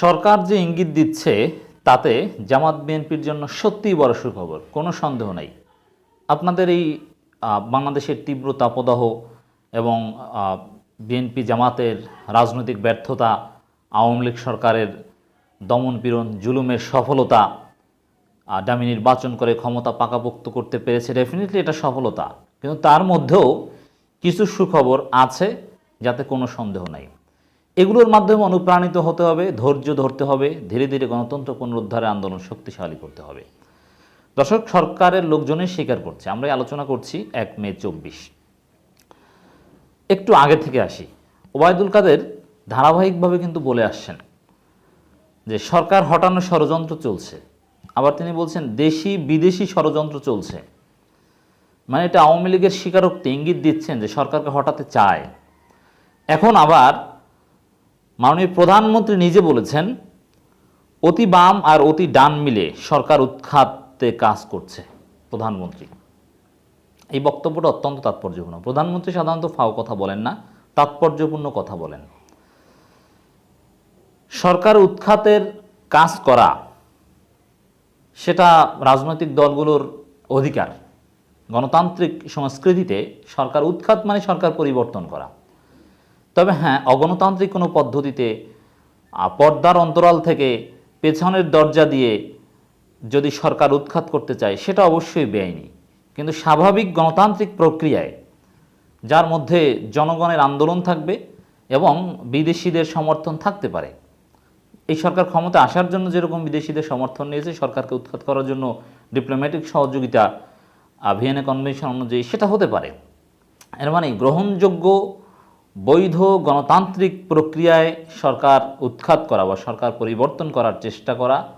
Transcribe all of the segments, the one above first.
সরকার যে ইঙ্গিত দিচ্ছে তাতে জামাত বিএনপির জন্য সত্যিই বড় সুখবর, কোনো সন্দেহ নাই। আপনাদের এই বাংলাদেশের তীব্র তাপদাহ এবং বিএনপি জামাতের রাজনৈতিক ব্যর্থতা, আওয়ামী লীগ সরকারের দমনপীড়ন, জুলুমের সফলতা ডামি নির্বাচন করে ক্ষমতা পাকাপোক্ত করতে পেরেছে ডেফিনেটলি এটা সফলতা। কিন্তু তার মধ্যেও কিছু সুখবর আছে যাতে কোনো সন্দেহ নাই। এগুলোর মাধ্যমে অনুপ্রাণিত হতে হবে, ধৈর্য ধরতে হবে, ধীরে ধীরে গণতন্ত্র পুনরুদ্ধারে আন্দোলন শক্তিশালী করতে হবে। দর্শক, সরকারের লোকজনের স্বীকার করছে। আমরা আলোচনা করছি এক মে চব্বিশ। একটু আগে থেকে আসি। ওবায়দুল কাদের ধারাবাহিকভাবে কিন্তু বলে আসছেন যে সরকার হটানোর ষড়যন্ত্র চলছে। আবার তিনি বলছেন, দেশি, বিদেশি ষড়যন্ত্র চলছে। মানে এটা আওয়ামী লীগের স্বীকারোক্তি ইঙ্গিত দিচ্ছেন যে সরকারকে হটাতে চায়। এখন আবার মাননীয় প্রধানমন্ত্রী নিজে বলেছেন, অতি বাম আর অতি ডান মিলে সরকার উৎখাতে কাজ করছে, প্রধানমন্ত্রী। এই বক্তব্যটা অত্যন্ত তাৎপর্যপূর্ণ। প্রধানমন্ত্রী সাধারণত ফাও কথা বলেন না, তাৎপর্যপূর্ণ কথা বলেন। সরকার উৎখাতের কাজ করা সেটা রাজনৈতিক দলগুলোর অধিকার। গণতান্ত্রিক সংস্কৃতিতে সরকার উৎখাত মানে সরকার পরিবর্তন করা। তবে হ্যাঁ অগণতান্ত্রিক কোনো পদ্ধতিতে পর্দার অন্তরাল থেকে পেছনের দরজা দিয়ে যদি সরকার উৎখাত করতে চায়, সেটা অবশ্যই বেআইনি। কিন্তু স্বাভাবিক গণতান্ত্রিক প্রক্রিয়ায়, যার মধ্যে জনগণের আন্দোলন থাকবে এবং বিদেশিদের সমর্থন থাকতে পারে। এই সরকার ক্ষমতা আসার জন্য যেরকম বিদেশিদের সমর্থন নিয়েছে, সরকারকে উৎখাত করার জন্য ডিপ্লোম্যাটিক সহযোগিতা ভিয়েনা কনভেনশন অনুযায়ী সেটা হতে পারে। এর মানে গ্রহণযোগ্য বৈধ গণতান্ত্রিক প্রক্রিয়ায় সরকার উৎখাত করা বা সরকার পরিবর্তন করার চেষ্টা করা,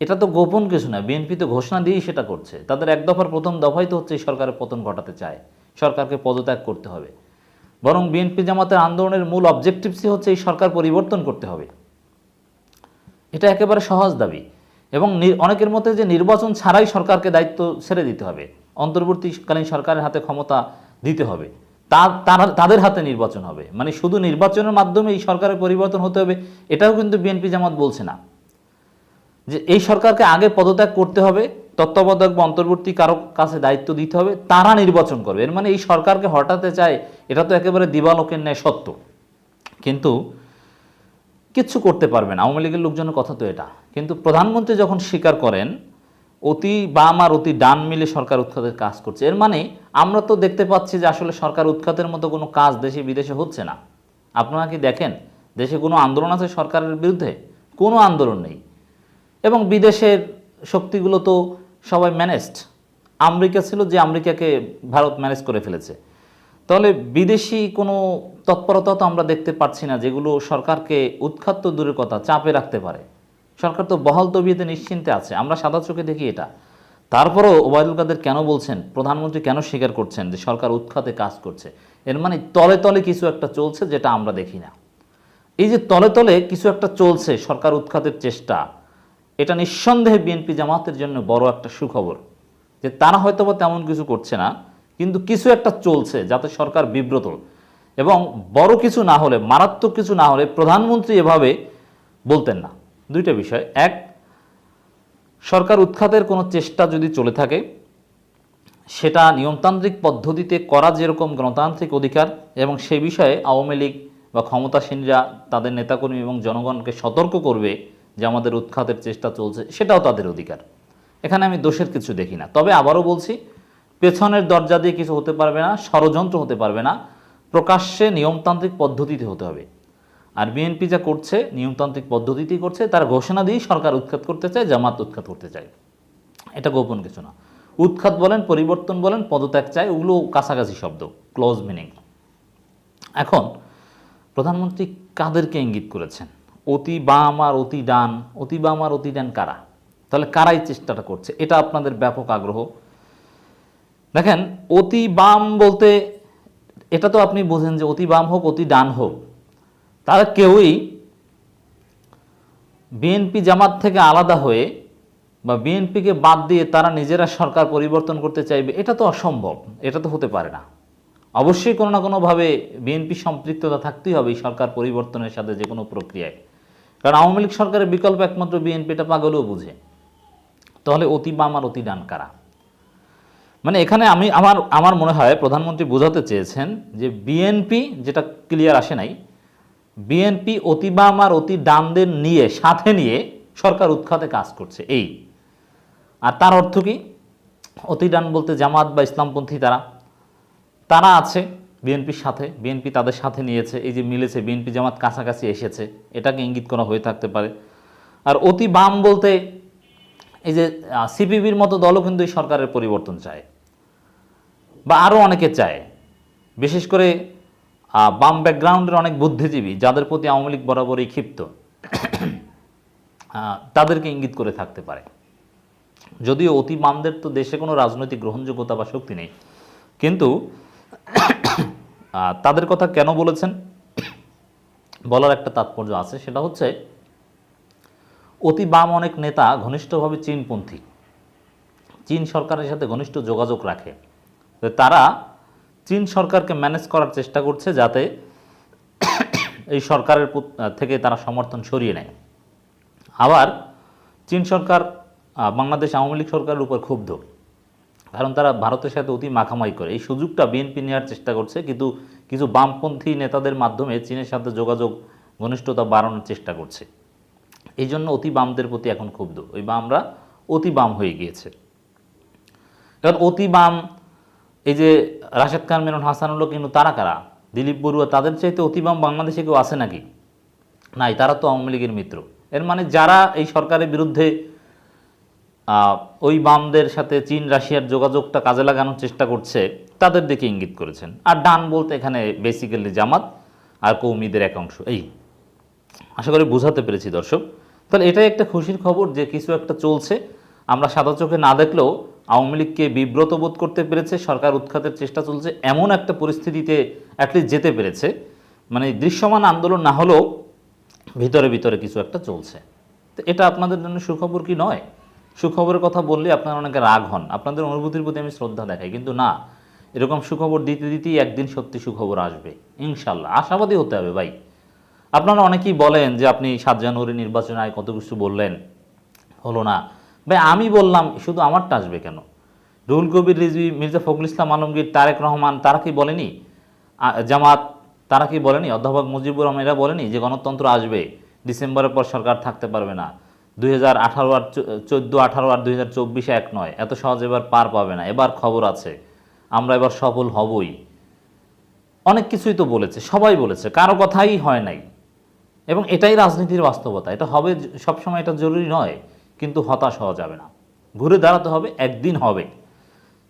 এটা তো গোপন কিছু না। বিএনপি তো ঘোষণা দিয়েই সেটা করছে। তাদের এক দফার প্রথম দফাই তো হচ্ছে এই সরকারের পতন ঘটাতে চায়। সরকারকে পদত্যাগ করতে হবে। বরং বিএনপি জামাতের আন্দোলনের মূল অবজেক্টিভসই হচ্ছে এই সরকার পরিবর্তন করতে হবে। এটা একেবারে সহজ দাবি। এবং অনেকের মতে যে নির্বাচন ছাড়াই সরকারকে দায়িত্ব ছেড়ে দিতে হবে। অন্তর্বর্তীকালীন সরকারের হাতে ক্ষমতা দিতে হবে। তাদের হাতে নির্বাচন হবে। মানে শুধু নির্বাচনের মাধ্যমে এই সরকারের পরিবর্তন হতে হবে, এটাও কিন্তু বিএনপি জামাত বলছে না। যে এই সরকারকে আগে পদত্যাগ করতে হবে, তত্ত্বাবধায়ক বা অন্তর্বর্তী কারও কাছে দায়িত্ব দিতে হবে, তারা নির্বাচন করবে। এর মানে এই সরকারকে হটাতে চায়, এটা তো একেবারে দিবালোকের ন্যায় সত্য। কিন্তু কিচ্ছু করতে পারবে না। আওয়ামী লীগের লোকজনের কথা তো এটা। কিন্তু প্রধানমন্ত্রী যখন স্বীকার করেন অতি বাম আর অতি ডান মিলে সরকার উৎখাতের কাজ করছে। এর মানে আমরা তো দেখতে পাচ্ছি যে আসলে সরকার উৎখাতের মতো কোনো কাজ দেশে বিদেশে হচ্ছে না। আপনারা কি দেখেন? দেশে কোনো আন্দোলন আছে সরকারের বিরুদ্ধে? কোনো আন্দোলন নেই। এবং বিদেশের শক্তিগুলো তো সবাই ম্যানেজড আমেরিকা ছিল যে আমেরিকাকে ভারত ম্যানেজ করে ফেলেছে। তাহলে বিদেশি কোনো তৎপরতা তো আমরা দেখতে পাচ্ছি না যেগুলো সরকারকে উৎখাত দূরের কথা, চাপে রাখতে পারে। সরকার তো বহাল তবিয়েতে নিশ্চিন্তে আছে। আমরা সাদা চোখে দেখি এটা। তারপরও ওবায়দুল কাদের কেন বলছেন? প্রধানমন্ত্রী কেন স্বীকার করছেন যে সরকার উৎখাতে কাজ করছে? এর মানে তলে তলে কিছু একটা চলছে যেটা আমরা দেখি না। এই যে তলে তলে কিছু একটা চলছে সরকার উৎখাতের চেষ্টা, এটা নিঃসন্দেহে বিএনপি জামাতের জন্য বড় একটা সুখবর। যে তারা হয়তো বা তেমন কিছু করছে না, কিন্তু কিছু একটা চলছে যাতে সরকার বিব্রত। এবং বড় কিছু না হলে, মারাত্মক কিছু না হলে প্রধানমন্ত্রী এভাবে বলতেন না। দুইটা বিষয়। এক, সরকার উৎখাতের কোনো চেষ্টা যদি চলে থাকে, সেটা নিয়মতান্ত্রিক পদ্ধতিতে করা যেরকম গণতান্ত্রিক অধিকার এবং সে বিষয়ে আওয়ামী লীগ বা ক্ষমতাসীনরা তাদের নেতাকর্মী এবং জনগণকে সতর্ক করবে যে আমাদের উৎখাতের চেষ্টা চলছে, সেটাও তাদের অধিকার। এখানে আমি দোষের কিছু দেখি না। তবে আবারও বলছি, পেছনের দরজা দিয়ে কিছু হতে পারবে না, ষড়যন্ত্র হতে পারবে না, প্রকাশ্যে নিয়মতান্ত্রিক পদ্ধতিতে হতে হবে। আর বিএনপি যা করছে, নিয়মতান্ত্রিক পদ্ধতিতেই করছে, তার ঘোষণা দিয়েই সরকার উৎখাত করতে চায়, জামাত উৎখাত করতে চায়। এটা গোপন কিছু না। উৎখাত বলেন, পরিবর্তন বলেন, পদত্যাগ চায়, ওগুলো কাছাকাছি শব্দ ক্লোজ মিনিং এখন, প্রধানমন্ত্রী কাদেরকে ইঙ্গিত করেছেন? অতি বাম আর অতি ডান, অতি বাম আর অতি ডান কারা? তাহলে কারাই চেষ্টাটা করছে? এটা আপনাদের ব্যাপক আগ্রহ। দেখেন, অতি বাম বলতে, এটা তো আপনি বোঝেন যে অতি বাম হোক, অতি ডান হোক তারা কেউই বিএনপি জামাত থেকে আলাদা হয়ে বা বিএনপিকে বাদ দিয়ে তারা নিজেরা সরকার পরিবর্তন করতে চাইবে, এটা তো অসম্ভব, এটা তো হতে পারে না। অবশ্যই কোনো না কোনোভাবে বিএনপি সম্পৃক্ততা থাকতেই হবে এই সরকার পরিবর্তনের সাথে যে কোনো প্রক্রিয়ায়। কারণ আওয়ামী লীগ সরকারের বিকল্প একমাত্র বিএনপিটা পাগলেও বুঝে। তাহলে অতি বাম আর অতি ডান কারা? মানে এখানে আমি, আমার আমার মনে হয় প্রধানমন্ত্রী বোঝাতে চেয়েছেন যে বিএনপি যেটা ক্লিয়ার আসে নাই বিএনপি অতি বাম আর অতি ডানদের নিয়ে, সাথে নিয়ে সরকার উৎখাতে কাজ করছে, এই। আর তার অর্থ কি? অতি ডান বলতে জামাত বা ইসলামপন্থী তারা তারা আছে বিএনপির সাথে, বিএনপি তাদের সাথে নিয়েছে, এই যে মিলেছে, বিএনপি জামাত কাছাকাছি এসেছে, এটাকে ইঙ্গিত করা হয়ে থাকতে পারে। আর অতি বাম বলতে এই যে সিপিবির মতো দলও কিন্তু এই সরকারের পরিবর্তন চায়, বা আরও অনেকে চায়। বিশেষ করে বাম ব্যাকগ্রাউন্ডের অনেক বুদ্ধিজীবী, যাদের প্রতি আওয়ামী লীগ বরাবরই ক্ষিপ্ত তাদেরকে ইঙ্গিত করে থাকতে পারে। যদিও অতি বামদের তো দেশে কোনো রাজনৈতিক গ্রহণযোগ্যতা বা শক্তি নেই। কিন্তু তাদের কথা কেন বলেছেন? বলার একটা তাৎপর্য আছে, সেটা হচ্ছে, অতি বাম অনেক নেতা ঘনিষ্ঠভাবে চীনপন্থী। চীন সরকারের সাথে ঘনিষ্ঠ যোগাযোগ রাখে। তারা চীন সরকারকে ম্যানেজ করার চেষ্টা করছে যাতে এই সরকারের থেকে তারা সমর্থন সরিয়ে নেয়। আবার চীন সরকার বাংলাদেশ আওয়ামী লীগ সরকারের উপর ক্ষুব্ধ। কারণ তারা ভারতের সাথে অতি মাখামাই করে। এই সুযোগটা বিএনপি নেওয়ার চেষ্টা করছে, কিন্তু কিছু বামপন্থী নেতাদের মাধ্যমে চীনের সাথে যোগাযোগ, ঘনিষ্ঠতা বাড়ানোর চেষ্টা করছে। এই জন্য অতি বামদের প্রতি এখন ক্ষুব্ধ। ওই বামরা অতি বাম হয়ে গিয়েছে। কারণ অতি বাম এই যে রাশেদ খান, মেনন হাসানুল্লাহ কিন্তু তারা কারা? দিলীপ বড়ুয়া, তাদের চাইতে অতিবাম বাংলাদেশে কেউ আছে নাকি? নাই, তারা তো আওয়ামী লীগের মিত্র। এর মানে যারা এই সরকারের বিরুদ্ধে ওই বামদের সাথে চীন, রাশিয়ার যোগাযোগটা কাজে লাগানোর চেষ্টা করছে, তাদের দিকে ইঙ্গিত করেছেন। আর ডান বলতে এখানে বেসিক্যালি জামাত আর কৌমিদের এক অংশ, এই। আশা করি বোঝাতে পেরেছি দর্শক। তাহলে এটাই একটা খুশির খবর যে কিছু একটা চলছে। আমরা সাদা চোখে না দেখলেও আওয়ামী লীগকে বিব্রত বোধ করতে পেরেছে, সরকার উৎখাতের চেষ্টা চলছে, এমন একটা পরিস্থিতিতে অ্যাটলিস্ট যেতে পেরেছে। মানে দৃশ্যমান আন্দোলন না হলেও ভিতরে ভিতরে কিছু একটা চলছে। তো এটা আপনাদের জন্য সুখবর কি নয়? সুখবরের কথা বললে আপনারা অনেকে রাগ হন। আপনাদের অনুভূতির প্রতি আমি শ্রদ্ধা দেখাই, কিন্তু না, এরকম সুখবর দিতে দিতেই একদিন সত্যি সুখবর আসবে ইনশাল্লাহ আশাবাদী হতে হবে ভাই। আপনারা অনেকেই বলেন যে আপনি সাত জানুয়ারি নির্বাচনে আয় কত কিছু বললেন, হলো না। ভাই, আমি বললাম, শুধু আমারটা আসবে কেন? রুহুল কবির, রিজভি, মির্জা ফখরুল ইসলাম, আলমগীর, তারেক রহমান, তারা কি বলেনি? জামাত, তারা কি বলেনি? অধ্যাপক মুজিবুর রহমান, এরা বলেনি যে গণতন্ত্র আসবে, ডিসেম্বরের পর সরকার থাকতে পারবে না। দুই হাজার আঠারো আর চোদ্দ, আঠারো আর দুই চব্বিশে এক নয়, এত সহজ এবার পার পাবে না। এবার খবর আছে, আমরা এবার সফল হবই। অনেক কিছুই তো বলেছে, সবাই বলেছে, কারও কথাই হয় নাই। এবং এটাই রাজনীতির বাস্তবতা, এটা হবে, সবসময় এটা জরুরি নয়। কিন্তু হতাশ হওয়া যাবে না। ঘুরে দাঁড়াতে হবে, একদিন হবে।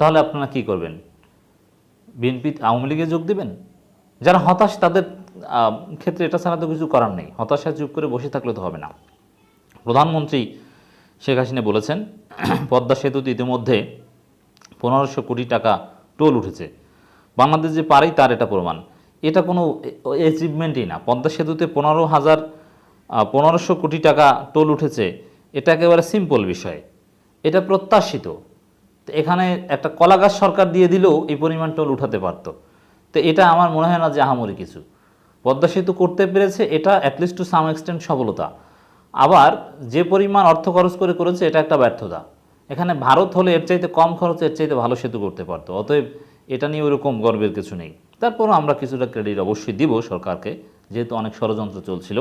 তাহলে আপনারা কি করবেন? বিএনপি আওয়ামী লীগে যোগ দেবেন? যারা হতাশ, তাদের ক্ষেত্রে এটা ছাড়া তো কিছু করার নেই। হতাশায় চুপ করে বসে থাকলে তো হবে না। প্রধানমন্ত্রী শেখ হাসিনা বলেছেন, পদ্মা সেতুতে ইতিমধ্যে পনেরোশো কোটি টাকা টোল উঠেছে। বাংলাদেশ যে পারেই তার এটা প্রমাণ। এটা কোনো অ্যাচিভমেন্টই না। পদ্মা সেতুতে পনেরো হাজার পনেরোশো কোটি টাকা টোল উঠেছে। এটা একেবারে সিম্পল বিষয়। এটা প্রত্যাশিত। তো এখানে একটা কলাগাছ সরকার দিয়ে দিলেও এই পরিমাণ টোল উঠাতে পারত। তো এটা আমার মনে হয় না যে আহামরি কিছু। পদ্মা সেতু করতে পেরেছে এটা অ্যাটলিস্ট টু সাম এক্সটেন্ট সফলতা। আবার যে পরিমাণ অর্থ খরচ করে করেছে এটা একটা ব্যর্থতা। এখানে ভারত হলে এর চাইতে কম খরচে এর চাইতে ভালো সেতু করতে পারতো। অতএব এটা নিয়ে ওরকম গর্বের কিছু নেই। তারপরও আমরা কিছুটা ক্রেডিট অবশ্যই দিব সরকারকে, যেহেতু অনেক ষড়যন্ত্র চলছিল।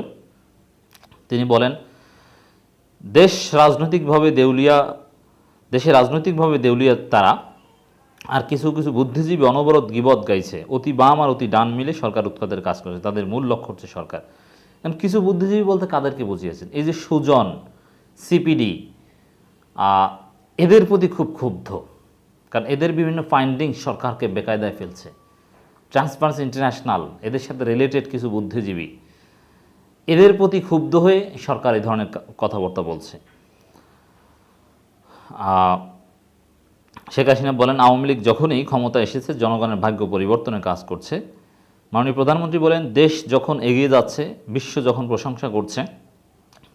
তিনি বলেন দেশ রাজনৈতিকভাবে দেউলিয়া, দেশে রাজনৈতিকভাবে দেউলিয়া তারা, আর কিছু কিছু বুদ্ধিজীবী অনবরত গিবত গাইছে। অতি বাম আর অতি ডান মিলে সরকার উৎখাতের কাজ করেছে। তাদের মূল লক্ষ্য হচ্ছে সরকার। এখন কিছু বুদ্ধিজীবী বলতে কাদেরকে বুঝিয়েছেন? এই যে সুজন, সিপিডি এদের প্রতি খুব ক্ষুব্ধ। কারণ এদের বিভিন্ন ফাইন্ডিং সরকারকে বেকায়দায় ফেলছে। ট্রান্সপারেন্সি ইন্টারন্যাশনাল এদের সাথে রিলেটেড কিছু বুদ্ধিজীবী এদের প্রতি ক্ষুব্ধ হয়ে সরকার এই ধরনের কথাবার্তা বলছে। শেখ হাসিনা বলেন, আওয়ামী লীগ যখনই ক্ষমতা এসেছে, জনগণের ভাগ্য পরিবর্তনের কাজ করছে। মাননীয় প্রধানমন্ত্রী বলেন, দেশ যখন এগিয়ে যাচ্ছে, বিশ্ব যখন প্রশংসা করছে,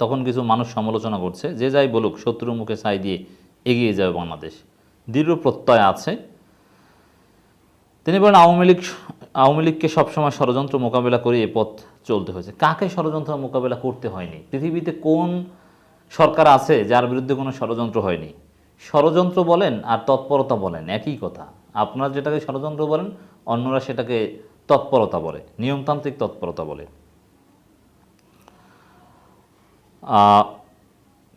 তখন কিছু মানুষ সমালোচনা করছে, যে যাই বলুক, শত্রুর মুখে ছাই দিয়ে এগিয়ে যাবে বাংলাদেশ। দৃঢ় প্রত্যয় আছে। তিনি বলেন, আওয়ামী লীগ আওয়ামী লীগকে সবসময় ষড়যন্ত্র মোকাবেলা করে এ পথ চলতে হয়েছে। কাকে ষড়যন্ত্র মোকাবেলা করতে হয়নি? পৃথিবীতে কোন সরকার আছে যার বিরুদ্ধে কোনো ষড়যন্ত্র হয়নি? ষড়যন্ত্র বলেন আর তৎপরতা বলেন, একই কথা। আপনারা যেটাকে ষড়যন্ত্র বলেন, অন্যরা সেটাকে তৎপরতা বলে, নিয়মতান্ত্রিক তৎপরতা বলে।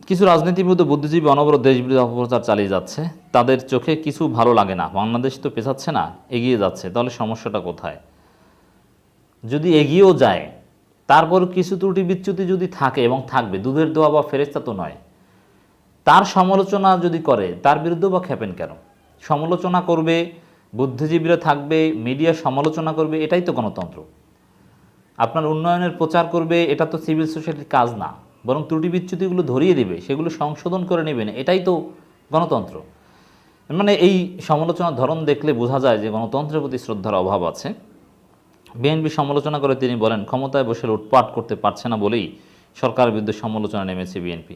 কিছু রাজনীতিবিদ বুদ্ধিজীবী অনবরত দেশবিরোধী অপপ্রচার চালিয়ে যাচ্ছে। তাদের চোখে কিছু ভালো লাগে না। বাংলাদেশ তো পেছাচ্ছে না, এগিয়ে যাচ্ছে। তাহলে সমস্যাটা কোথায়? যদি এগিয়েও যায় তারপর কিছু ত্রুটি বিচ্যুতি যদি থাকে এবং থাকবে, দুধের দোয়া বা ফেরেস্তা তো নয়। তার সমালোচনা যদি করে, তার বিরুদ্ধে বা খেপেন কেন? সমালোচনা করবে, বুদ্ধিজীবীরা থাকবে, মিডিয়া সমালোচনা করবে, এটাই তো গণতন্ত্র। আপনার উন্নয়নের প্রচার করবে, এটা তো সিভিল সোসাইটির কাজ না। বরং ত্রুটি বিচ্যুতিগুলো ধরিয়ে দেবে, সেগুলো সংশোধন করে নেবেন, এটাই তো গণতন্ত্র। মানে এই সমালোচনার ধরন দেখলে বোঝা যায় যে গণতন্ত্রের প্রতি শ্রদ্ধার অভাব আছে। বিএনপি সমালোচনা করে তিনি বলেন, ক্ষমতায় বসে লুটপাট করতে পারছে না বলেই সরকারের বিরুদ্ধে সমালোচনা নেমেছে বিএনপি।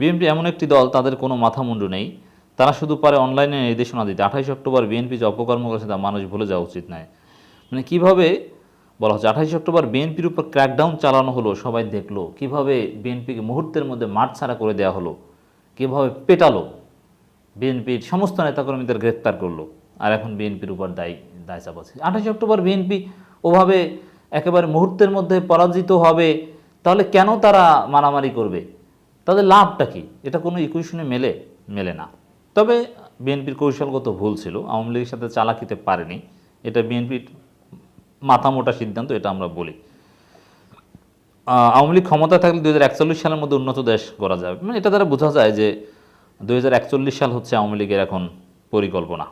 বিএনপি এমন একটি দল, তাদের কোনো মাথা মুন্ডু নেই। তারা শুধু পারে অনলাইনে নির্দেশনা দিতে। আঠাইশ অক্টোবর বিএনপি যে অপকর্ম করেছে তা মানুষ ভুলে যাওয়া উচিত নয়। মানে কীভাবে বলা হচ্ছে, আঠাইশ অক্টোবর বিএনপির উপর ক্র্যাকডাউন চালানো হলো, সবাই দেখল। কীভাবে বিএনপিকে মুহূর্তের মধ্যে মাঠ ছাড়া করে দেওয়া হলো, কীভাবে পেটালো, বিএনপির সমস্ত নেতাকর্মীদের গ্রেপ্তার করল, আর এখন বিএনপির উপর দায়ী, দায় চাপাচ্ছে। আঠাশে অক্টোবর বিএনপি ওভাবে একেবারে মুহূর্তের মধ্যে পরাজিত হবে, তাহলে কেন তারা মারামারি করবে? তাদের লাভটা কি? এটা কোনো ইকুয়েশনে মেলে মেলে না। তবে বিএনপির কৌশলগত ভুল ছিল, আওয়ামী লীগের সাথে চালাকিতে পারেনি। এটা বিএনপির মাথামোটা সিদ্ধান্ত, এটা আমরা বলি। আওয়ামী লীগ ক্ষমতা থাকলে দুই হাজার একচল্লিশ সালের মধ্যে উন্নত দেশ করা যাবে। মানে এটা দ্বারা বোঝা যায় যে দু হাজার একচল্লিশ সাল হচ্ছে আওয়ামী লীগের এখন পরিকল্পনা।